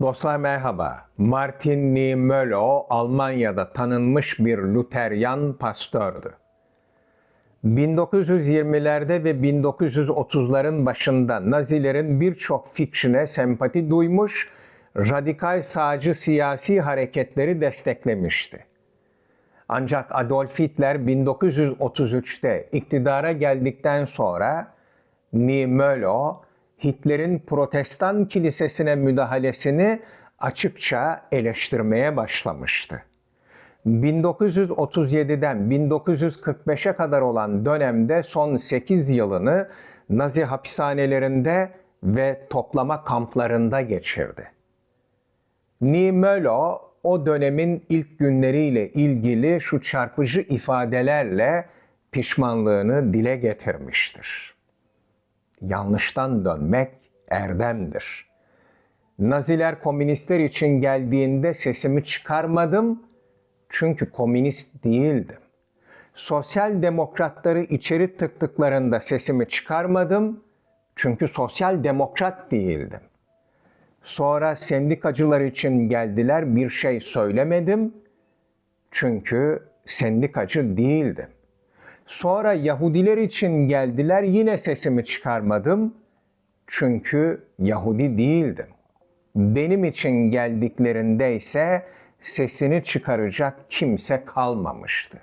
Dostlar merhaba. Martin Niemöller Almanya'da tanınmış bir Luteryan pastördü. 1920'lerde ve 1930'ların başında Nazilerin birçok fikrine sempati duymuş, radikal sağcı siyasi hareketleri desteklemişti. Ancak Adolf Hitler 1933'te iktidara geldikten sonra Niemöller, Hitler'in protestan kilisesine müdahalesini açıkça eleştirmeye başlamıştı. 1937'den 1945'e kadar olan dönemde son 8 yılını Nazi hapishanelerinde ve toplama kamplarında geçirdi. Niemöller o dönemin ilk günleriyle ilgili şu çarpıcı ifadelerle pişmanlığını dile getirmiştir. Yanlıştan dönmek erdemdir. Naziler komünistler için geldiğinde sesimi çıkarmadım çünkü komünist değildim. Sosyal demokratları içeri tıktıklarında sesimi çıkarmadım çünkü sosyal demokrat değildim. Sonra sendikacılar için geldiler bir şey söylemedim çünkü sendikacı değildim. Sonra Yahudiler için geldiler yine sesimi çıkarmadım çünkü Yahudi değildim. Benim için geldiklerinde ise sesini çıkaracak kimse kalmamıştı.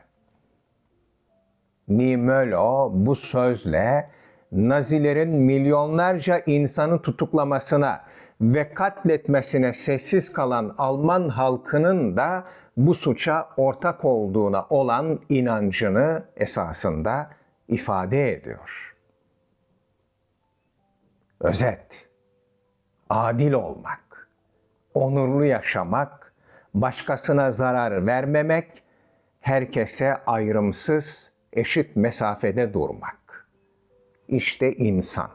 Niemöller bu sözle Nazilerin milyonlarca insanı tutuklamasına ve katletmesine sessiz kalan Alman halkının da bu suça ortak olduğuna olan inancını esasında ifade ediyor. Özet, adil olmak, onurlu yaşamak, başkasına zarar vermemek, herkese ayrımsız, eşit mesafede durmak. İşte insan.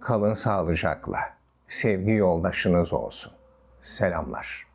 Kalın sağlıcakla. Sevgi yoldaşınız olsun. Selamlar.